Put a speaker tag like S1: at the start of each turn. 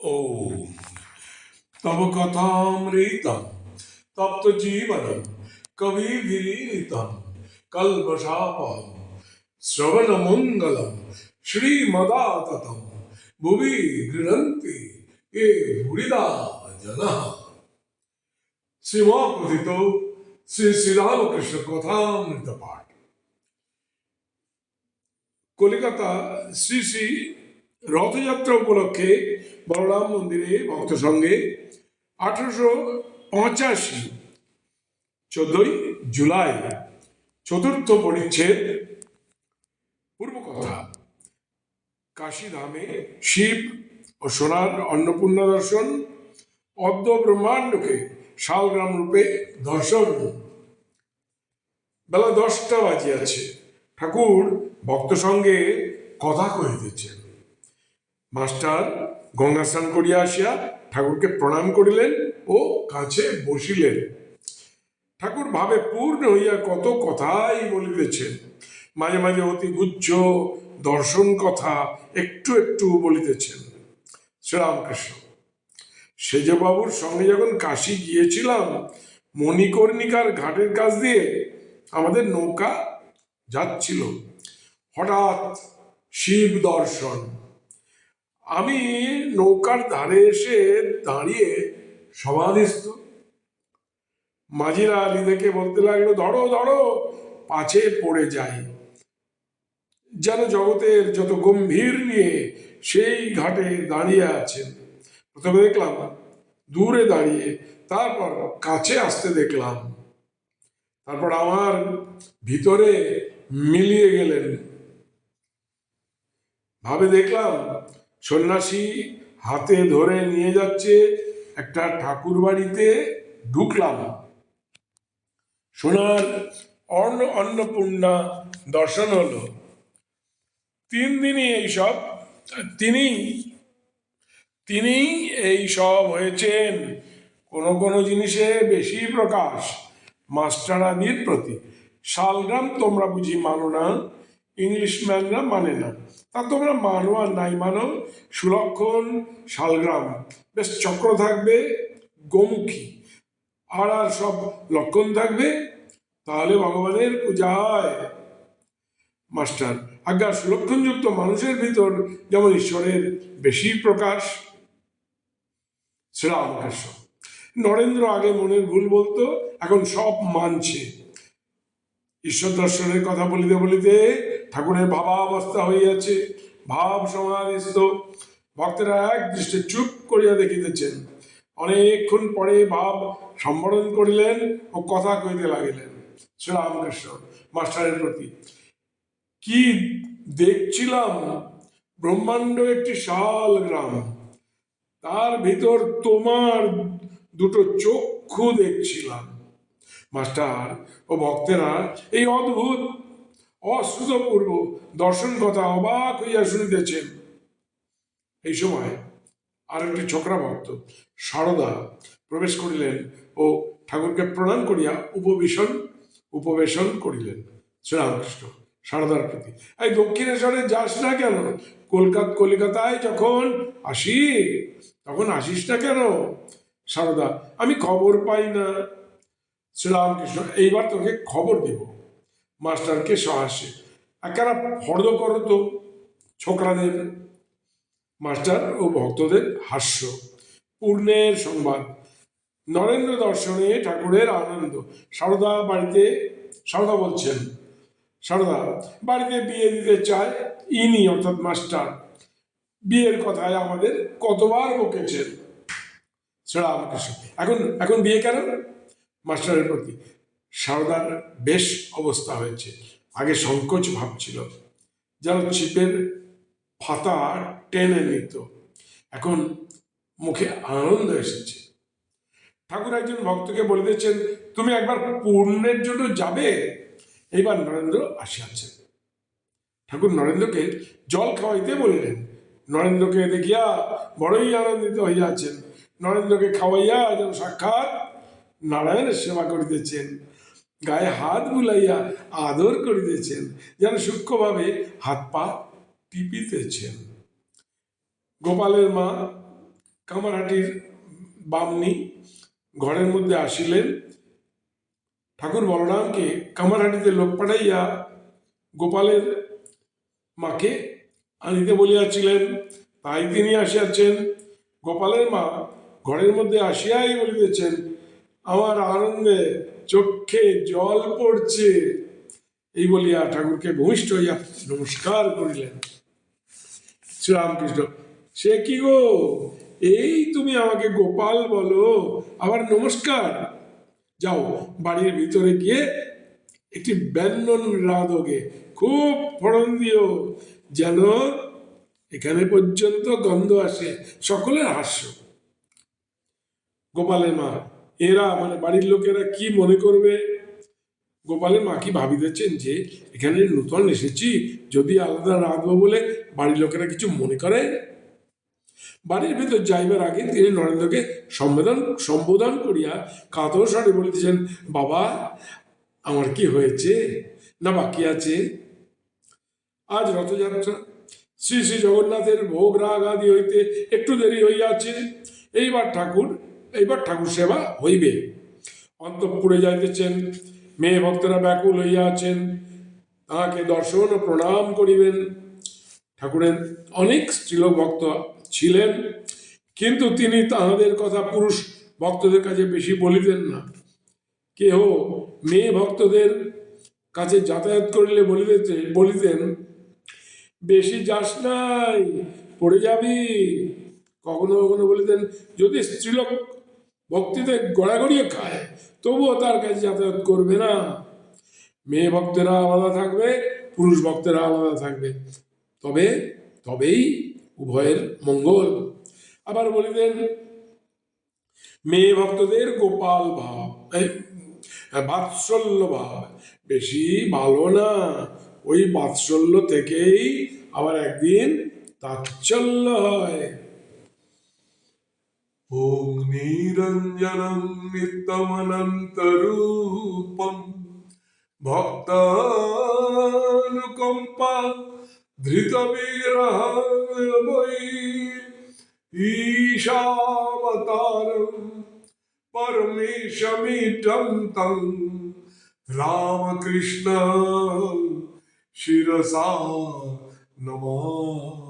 S1: ओम। तब कथाम तप्त तो जीवन कवि विरीतम कल्पशापम श्रवण मंगलम श्रीमदाततम, भुवि गृहंति ये भूरिदा जन। शिवा कथित श्री श्री रामकृष्ण कथामृत पाठ कोलकाता श्री श्री রথযাত্রা উপলক্ষে বলরাম মন্দিরে ভক্ত সঙ্গে আঠারোশো পঁচাশি চোদ্দই জুলাই চতুর্থ পরিচ্ছেদ পূর্ব পূর্বকথা কাশীধামে শিব ও সোনার অন্নপূর্ণা দর্শন, পদ্ম ব্রহ্মাণ্ডকে শালগ্রাম রূপে দর্শন। বেলা দশটা বাজিয়াছে। ঠাকুর ভক্ত সঙ্গে কথা কহিতেছেন। মাস্টার গঙ্গা স্নান করিয়া আসিয়া ঠাকুরকে প্রণাম করিলেন ও কাছে বসিলেন। ঠাকুর ভাবে পূর্ণ হইয়া কত কথাই বলিতেছেন। মাঝে মাঝে অতি গুচ্ছ দর্শন কথা একটু একটু বলিতেছেন। শ্রীরামকৃষ্ণ, সেজবাবুর সঙ্গে যখন কাশি গিয়েছিলাম, মণিকর্ণিকার ঘাটের কাছ দিয়ে আমাদের নৌকা যাচ্ছিল। হঠাৎ শিব দর্শন আমি নৌকার ধারে এসে দাঁড়িয়ে সমাধিস্থ। মাঝিরা আলী দেখে বলতে লাগল, ধরো ধরো, পাছে পড়ে যাই। যেন জগতের যত গম্ভীর নিয়ে সেই ঘাটে দাঁড়িয়ে আছেন। প্রথমে দেখলাম, দূরে দাঁড়িয়ে, তারপর কাছে আসতে দেখলাম। তারপর আমার ভিতরে মিলিয়ে গেলেন। ভাবে দেখলাম সন্ন্যাসী হাতে ধরে নিয়ে যাচ্ছে একটা ঠাকুর বাড়িতে ঢুকলাম। সোনার অন্ন অন্নপূর্ণা দর্শন হলো। তিন দিনই এইসব তিনি তিনি এই সব হয়েছেন। কোনো কোনো জিনিসে বেশি প্রকাশ, মাস্টারাদির প্রতি। শালগ্রাম তোমরা বুঝি মানো না? ইংলিশম্যানরা মানে না। তা তোমরা মানো আর নাই মানো সুলক্ষণ, শালগ্রাম। বেশ চক্র থাকবে গোমুখী। আর আর সব লক্ষণ থাকবে, তাহলে ভগবানের পূজায় মাস্টার, আজ্ঞা, সুলক্ষণযুক্ত মানুষের ভিতর যেমন ঈশ্বরের বেশি প্রকাশ শ্রীরামকৃষ্ণ নরেন্দ্র আগে মনের ভুল বলতো, এখন সব মানছে। ঈশ্বর দর্শনের কথা বলিতে বলিতে ঠাকুরের ভাবাবস্থা হইয়াছে। ভাব সমাধিস্থ। ভক্তেরা এক দৃষ্টে চুপ করিয়া দেখিতেছেন। অনেকক্ষণ পরে ভাব সম্বরণ করিলেন ও কথা কইতে লাগিলেন। শ্রীরামকৃষ্ণ, মাস্টারের প্রতি, কি দেখছিলাম? ব্রহ্মাণ্ড একটি শাল গ্রাম। তার ভিতর তোমার দুটো চক্ষু দেখছিলাম। মাস্টার ও ভক্তেরা, এই অদ্ভুত! অশ্রুতপূর্ব দর্শন কথা অবাক হইয়া শুনিতেছেন এই সময় আর একটি ছোকরা ভক্ত সারদা প্রবেশ করিলেন ও ঠাকুরকে প্রণাম করিয়া উপবেশন উপবেশন করিলেন। শ্রীরামকৃষ্ণ, সারদার প্রতি, এই দক্ষিণেশ্বরে যাস না কেন? কলকাতা, কলিকাতায় যখন আসি, তখন আসিস না কেন? সারদা, আমি খবর পাই না। শ্রীরামকৃষ্ণ, এইবার তোকে খবর দেব। মাস্টারকে সহাসে একেরা ফর্দ করো তো, ছোকরাদের। মাস্টার ও ভক্তদের হাস্য পূর্ণের সংবাদ। নরেন্দ্র দর্শনে ঠাকুরের আনন্দ। সারদা বাড়িতে, সারদা বলছেন, সারদা বাড়িতে বিয়ে দিতে চায় ইনি, অর্থাৎ মাস্টার। বিয়ের কথায় আমাদের কতবার বকেছেন? শ্রীরামকৃষ্ণ। এখন এখন বিয়ে কেন? মাস্টারের প্রতি। সারদার বেশ অবস্থা হয়েছে। আগে সংকোচ ভাবছিল যেন চিপের ফাতা টেনে নিত। এখন মুখে আনন্দ এসেছে। ঠাকুর একজন ভক্তকে বলিতেছেন, তুমি একবার পূর্ণের জন্য যাবে? এইবার নরেন্দ্র আসিয়াছেন। ঠাকুর নরেন্দ্রকে জল খাওয়াইতে বলিলেন। নরেন্দ্রকে দেখিয়া বড়ই আনন্দিত হইয়াছেন। নরেন্দ্রকে খাওয়াইয়া যেন সাক্ষাৎ নারায়ণের সেবা করিতেছেন। গায়ে হাত বুলাইয়া আদর করিতেছেন, যেন সূক্ষ্মভাবে হাত পা টিপিতেছেন। গোপালের মা কামারহাটির বামনি ঘরের মধ্যে আসিলেন। ঠাকুর বলরামকে কামারহাটিতে লোক পাঠাইয়া গোপালের মাকে আনিতে বলিয়াছিলেন। তাই তিনি আসিয়াছেন। গোপালের মা ঘরের মধ্যে আসিয়াই বলিতেছেন, আমার আনন্দে চোখে জল পড়ছে। এই বলিয়া ঠাকুরকে ভূমিষ্ঠ হইয়া নমস্কার করিলেন। শ্রীরামকৃষ্ণ, সে কি গো? এই তুমি আমাকে গোপাল বলো, আবার নমস্কার। যাও, বাড়ির ভিতরে গিয়ে একটি ব্যঞ্জন রাধকে খুব ফড়ন দিও, যেন এখানে পর্যন্ত গন্ধ আসে, সকলের হাস্য। গোপালের মা এরা মানে বাড়ির লোকেরা কি মনে করবে? গোপালের মা কি ভাবিতেছেন যে, এখানে নূতন এসেছি, যদি আলাদা রাঁধবো বলে বাড়ির লোকেরা কিছু মনে করে? বাড়ির ভিতর যাইবার আগে তিনি নরেন্দ্রকে সম্বোধন সম্বোধন করিয়া কাতর স্বরে বলিতেছেন, বাবা, আমার কি হয়েছে? না, বাকি আছে? আজ রথযাত্রা। শ্রী শ্রী জগন্নাথের ভোগ রাগ আদি হইতে একটু দেরি হইয়াছে। এইবার ঠাকুর এইবার ঠাকুর সেবা হইবে। অন্তঃপুরে যাইতেছেন, মেয়ে ভক্তরা ব্যাকুল হইয়া আছেন, তাহাকে দর্শন ও প্রণাম করিবেন। ঠাকুরের অনেক স্ত্রীলোক ভক্ত ছিলেন, কিন্তু তিনি তাহাদের কথা পুরুষ ভক্তদের কাছে বেশি বলিতেন না। কেহ মেয়ে ভক্তদের কাছে যাতায়াত করিলে বলিতে বলিতেন, বেশি যাস নাই, পড়ে যাবি। কখনো কখনো বলিতেন, যদি স্ত্রীলোক ভক্তিতে গড়াগড়িয়ে খায়, তবুও তার কাছে যাতায়াত করবে না। মেয়ে ভক্তেরা আলাদা থাকবে, পুরুষ ভক্তেরা আলাদা থাকবে। তবে, তবেই উভয়ের মঙ্গল। আবার বলিলেন মেয়ে ভক্তদের গোপাল ভাব বাৎসল্য ভাব, বেশি ভালো না। ওই বাৎসল্য থেকেই আবার একদিন তাচ্ছল্য হয়।
S2: ॐ निरञ्जनं नित्यमनन्तरूपं भक्तानुकम्पा धृतविग्रहाय वै ईशावतारं तं रामकृष्ण शिरसा नमामः